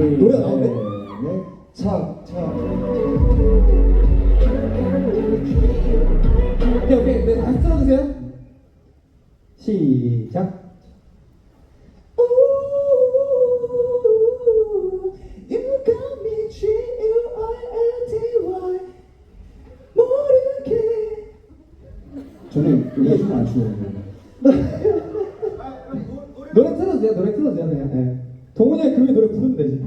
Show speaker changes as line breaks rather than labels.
노래 네, 나오네? 네, 차, 차.
오케이, 오케이. 네, 다시 틀어주세요. 시작.
저는 이게 좀안 추워요.
노래 틀어주세요, 노래 틀어주세요, 그냥. 네. 동훈이가 교회 노래 부르면 되지.